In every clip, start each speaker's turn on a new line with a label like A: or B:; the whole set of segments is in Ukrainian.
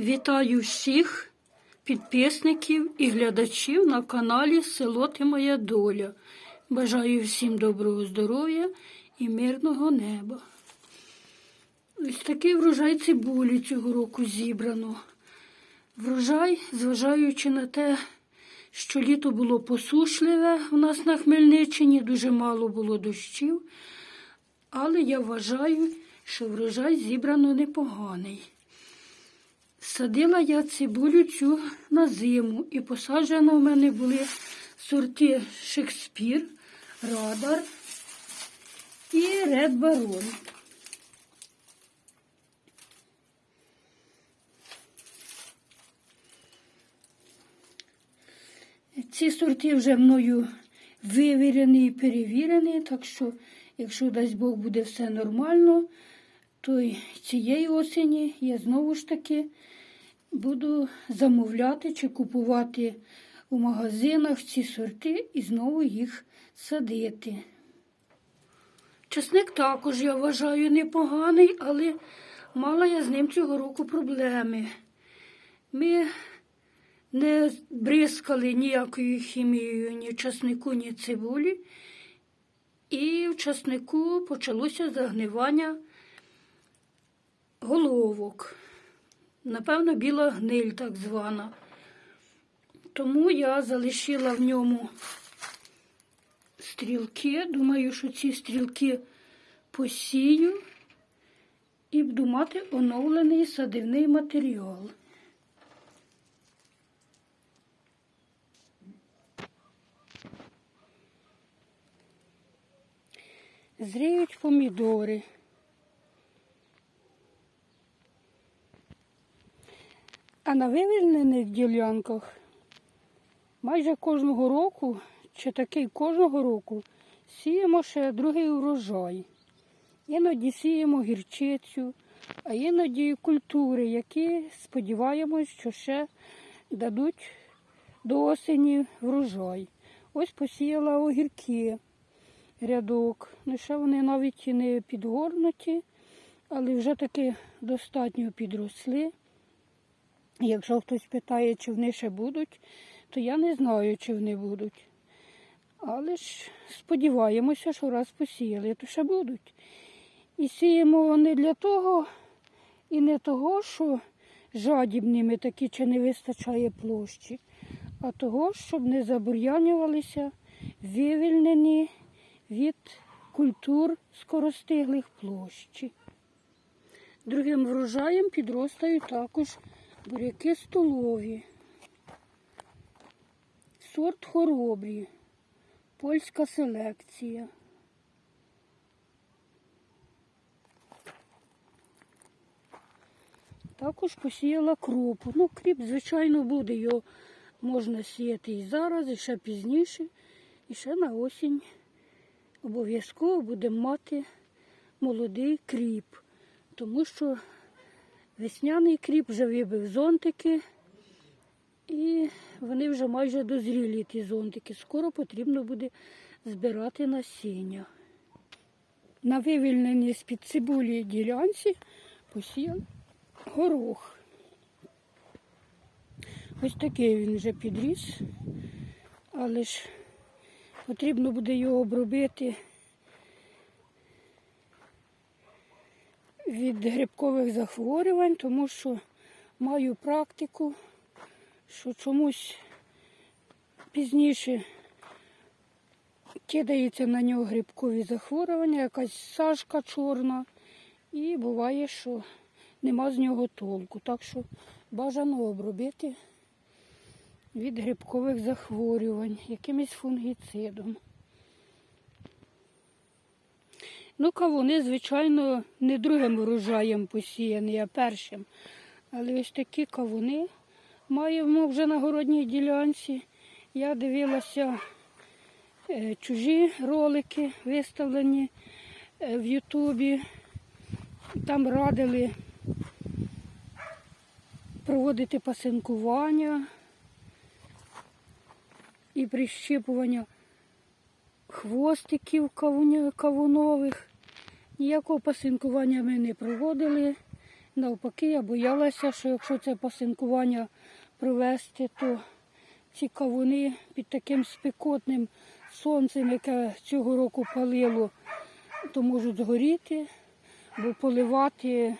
A: Вітаю всіх підписників і глядачів на каналі Село Ти Моя Доля. Бажаю всім доброго здоров'я і мирного неба. Ось такий врожай цибулі цього року зібрано. Врожай, зважаючи на те, що літо було посушливе у нас на Хмельниччині, дуже мало було дощів, але я вважаю, що врожай зібрано непоганий. Садила я цибулю цю на зиму і посаджено в мене були сорти Шекспір, Радар і Ред Барон. Ці сорти вже мною вивірені і перевірені, так що, якщо дасть Бог буде все нормально, то цієї осені я знову ж таки буду замовляти чи купувати у магазинах ці сорти і знову їх садити. Часник також я вважаю непоганий, але мала я з ним цього року проблеми. Ми не бризкали ніякою хімією ні часнику, ні цибулі, і в часнику почалося загнивання головок. Напевно, біла гниль так звана. Тому я залишила в ньому стрілки. Думаю, що ці стрілки посію і буду мати оновлений садивний матеріал. Зріють помідори. А на вивільнених ділянках майже кожного року, чи такий кожного року, сіємо ще другий урожай. Іноді сіємо гірчицю, а іноді культури, які сподіваємось, що ще дадуть до осені врожай. Ось посіяла огірки рядок. Ну, ще вони навіть і не підгорнуті, але вже таки достатньо підросли. Якщо хтось питає, чи вони ще будуть, то я не знаю, чи вони будуть. Але ж сподіваємося, що раз посіяли, то ще будуть. І сіємо не для того і не того, що жадібними такі чи не вистачає площі, а того, щоб не забур'янювалися вивільнені від культур скоростиглих площі. Другим врожаєм підростають також буряки столові, сорт хоробрі, польська селекція. Також посіяла кропу. Ну, кріп, звичайно, буде, його можна сіяти і зараз, і ще пізніше, і ще на осінь. Обов'язково будемо мати молодий кріп, тому що Весняний кріп вже вибив зонтики, і вони вже майже дозрілі, ті зонтики. Скоро потрібно буде збирати насіння. На вивільненій з-під цибулі ділянці посіяв горох. Ось такий він вже підріс, але ж потрібно буде його обробити. Від грибкових захворювань, тому що маю практику, що чомусь пізніше кидається на нього грибкові захворювання, якась сашка чорна, і буває, що нема з нього толку. Так що бажано обробити від грибкових захворювань якимось фунгіцидом. Ну, кавуни, звичайно, не другим врожаєм посіяні, а першим. Але ось такі кавуни маємо вже на городній ділянці. Я дивилася е, чужі ролики, виставлені е, в Ютубі. Там радили проводити пасинкування і прищипування хвостиків кавунових. Ніякого пасинкування ми не проводили, Навпаки, я боялася, що якщо це пасинкування провести, то ці кавуни під таким спекотним сонцем, яке цього року палило, то можуть згоріти, бо поливати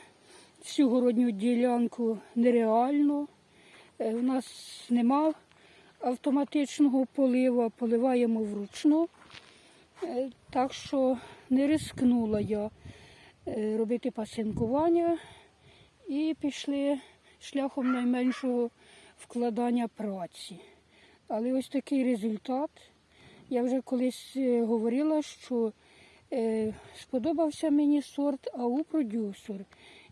A: всю городню ділянку нереально. Е, У нас нема автоматичного поливу, поливаємо вручну. Е, Так що не рискнула я е, робити пасинкування і пішли шляхом найменшого вкладання праці. Але ось такий результат. Я вже колись е, говорила, що е, сподобався мені сорт АУ продюсер.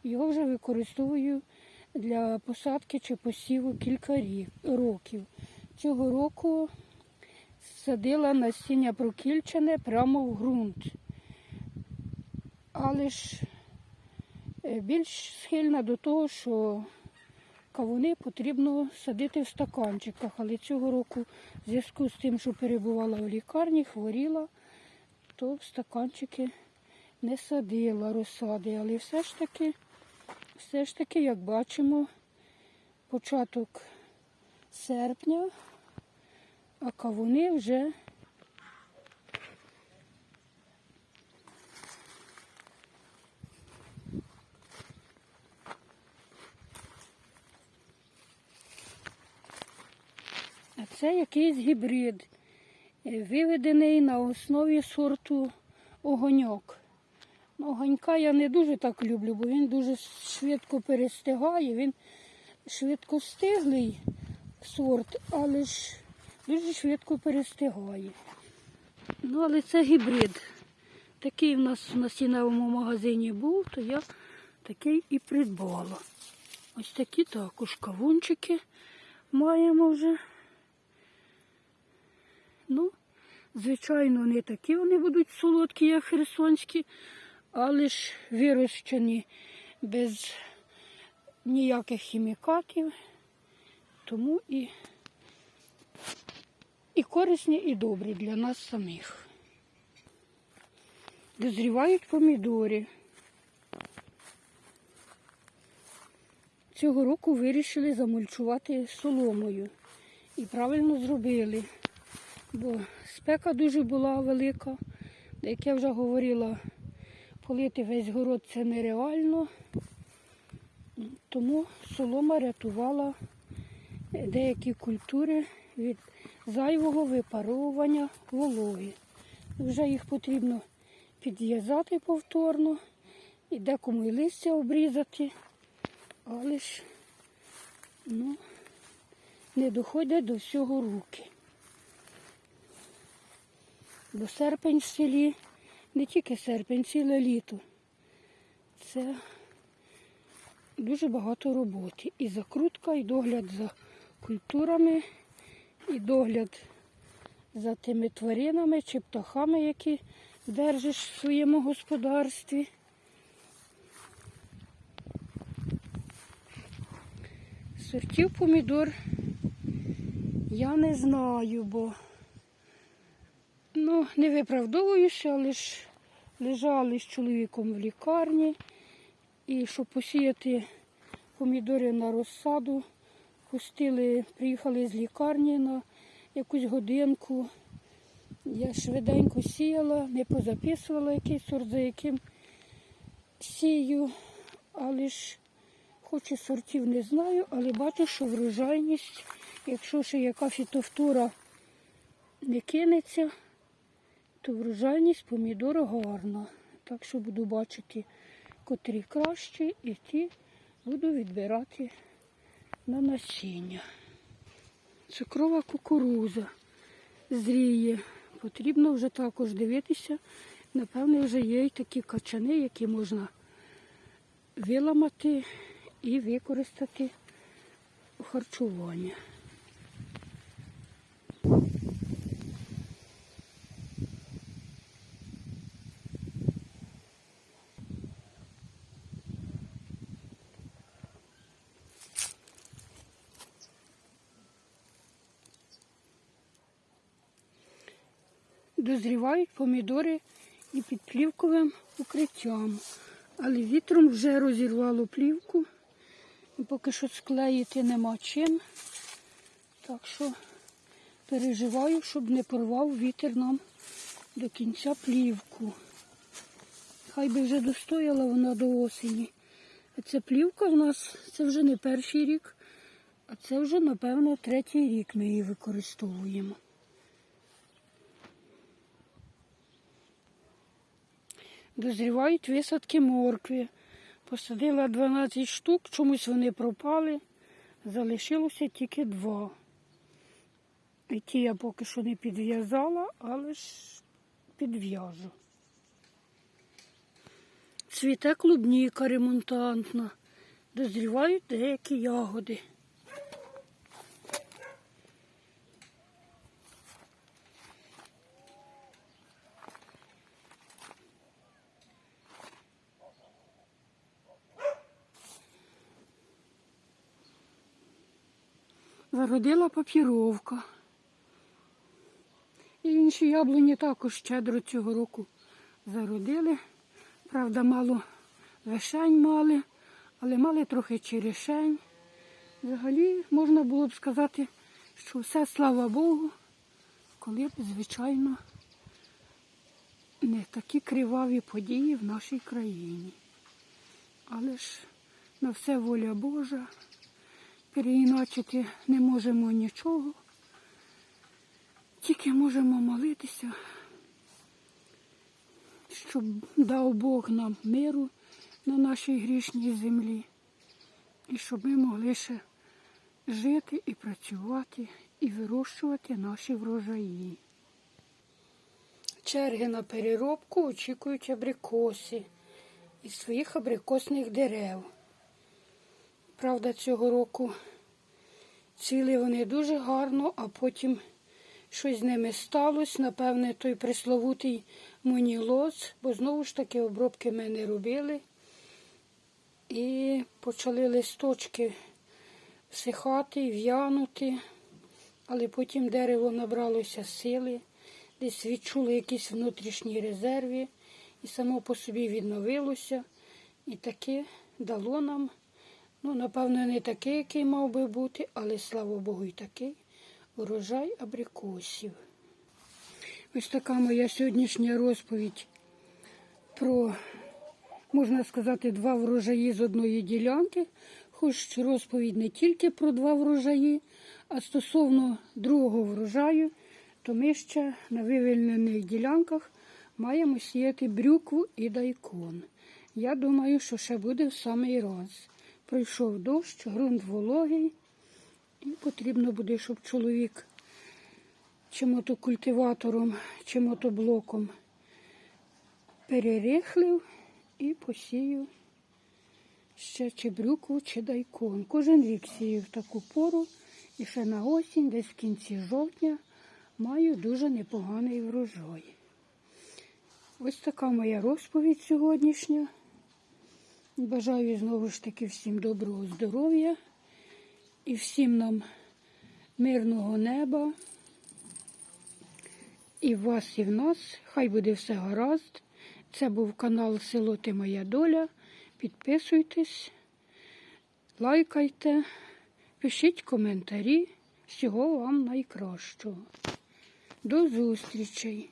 A: Його вже використовую для посадки чи посіву кілька років. Цього року садила насіння прокільчене прямо в ґрунт. Але ж е, більш схильна до того, що кавуни потрібно садити в стаканчиках. Але цього року, в зв'язку з тим, що перебувала в лікарні, хворіла, то в стаканчики не садила розсади. Але все ж таки, все ж таки, як бачимо, початок серпня, а кавуни вже це якийсь гібрид, е, виведений на основі сорту огоньок. Ну, Огонька я не дуже так люблю, бо він дуже швидко перестигає, він швидко стиглий сорт, але ж дуже швидко перестигає. Ну, але це гібрид. Такий в нас в насінневому магазині був, то я такий і придбала. Ось такі також кавунчики маємо вже. Ну, звичайно, не такі вони будуть солодкі, як херсонські, але ж вирощені без ніяких хімікатів, тому і, і корисні, і добрі для нас самих. Дозрівають помідори. Цього року вирішили замульчувати соломою. І правильно зробили бо спека дуже була велика. Як я вже говорила, полити весь город це нереально, тому солома рятувала деякі культури від зайвого випаровування вологи. Вже їх потрібно підв'язати повторно і декому і листя обрізати, але ж ну, не доходять до всього руки. Бо серпень в селі, не тільки серпень, ціле літо. Це дуже багато роботи. І закрутка, і догляд за культурами, і догляд за тими тваринами чи птахами, які держиш в своєму господарстві. Сортів помідор я не знаю, бо Ну, не виправдовуюся, але ж лежали з чоловіком в лікарні. І щоб посіяти помідори на розсаду, пустили, приїхали з лікарні на якусь годинку. Я швиденько сіяла, не позаписувала який сорт, за яким сію, але ж хоч і сортів не знаю, але бачу, що врожайність, якщо ще яка фітофтура не кинеться, то врожайність помідору гарна. Так що буду бачити, котрі кращі, і ті буду відбирати на насіння. Цукрова кукуруза зріє. Потрібно вже також дивитися. Напевне, вже є й такі качани, які можна виламати і використати у харчування. Дозрівають помідори і під плівковим укриттям. Але вітром вже розірвало плівку. І поки що склеїти нема чим. Так що переживаю, щоб не порвав вітер нам до кінця плівку. Хай би вже достояла вона до осені. А ця плівка в нас це вже не перший рік, а це вже, напевно, третій рік ми її використовуємо. Дозрівають висадки моркви. Посадила 12 штук, чомусь вони пропали. Залишилося тільки два. І ті я поки що не підв'язала, але ж підв'яжу. Цвіте клубніка ремонтантна. Дозрівають деякі ягоди. Зародила папіровка. І інші яблуні також щедро цього року зародили. Правда, мало вишень мали, але мали трохи черешень. Взагалі можна було б сказати, що все, слава Богу, коли б, звичайно, не такі криваві події в нашій країні. Але ж на все воля Божа, переіначити не можемо нічого, тільки можемо молитися, щоб дав Бог нам миру на нашій грішній землі, і щоб ми могли ще жити і працювати, і вирощувати наші врожаї. Черги на переробку очікують абрикоси із своїх абрикосних дерев. Правда, цього року цвіли вони дуже гарно, а потім щось з ними сталося. Напевне, той пресловутий монілоз, бо знову ж таки обробки ми не робили. І почали листочки всихати, в'янути, але потім дерево набралося сили, десь відчули якісь внутрішні резерви і само по собі відновилося. І таке дало нам, ну, напевно, не такий, який мав би бути, але слава Богу, і такий урожай абрикосів. Ось така моя сьогоднішня розповідь про, можна сказати, два врожаї з одної ділянки. Хоч розповідь не тільки про два врожаї, а стосовно другого врожаю, то ми ще на вивільнених ділянках маємо сіяти брюкву і дайкон. Я думаю, що ще буде в самий раз. Пройшов дощ, ґрунт вологий, і потрібно буде, щоб чоловік чи мотокультиватором, чи мотоблоком перерихлив і посію ще чи брюкву, чи дайкон. Кожен рік сію в таку пору і ще на осінь, десь в кінці жовтня, маю дуже непоганий врожай. Ось така моя розповідь сьогоднішня. Бажаю знову ж таки всім доброго здоров'я і всім нам мирного неба. І в вас, і в нас. Хай буде все гаразд. Це був канал Село Ти Моя Доля. Підписуйтесь, лайкайте, пишіть коментарі, всього вам найкращого. До зустрічей!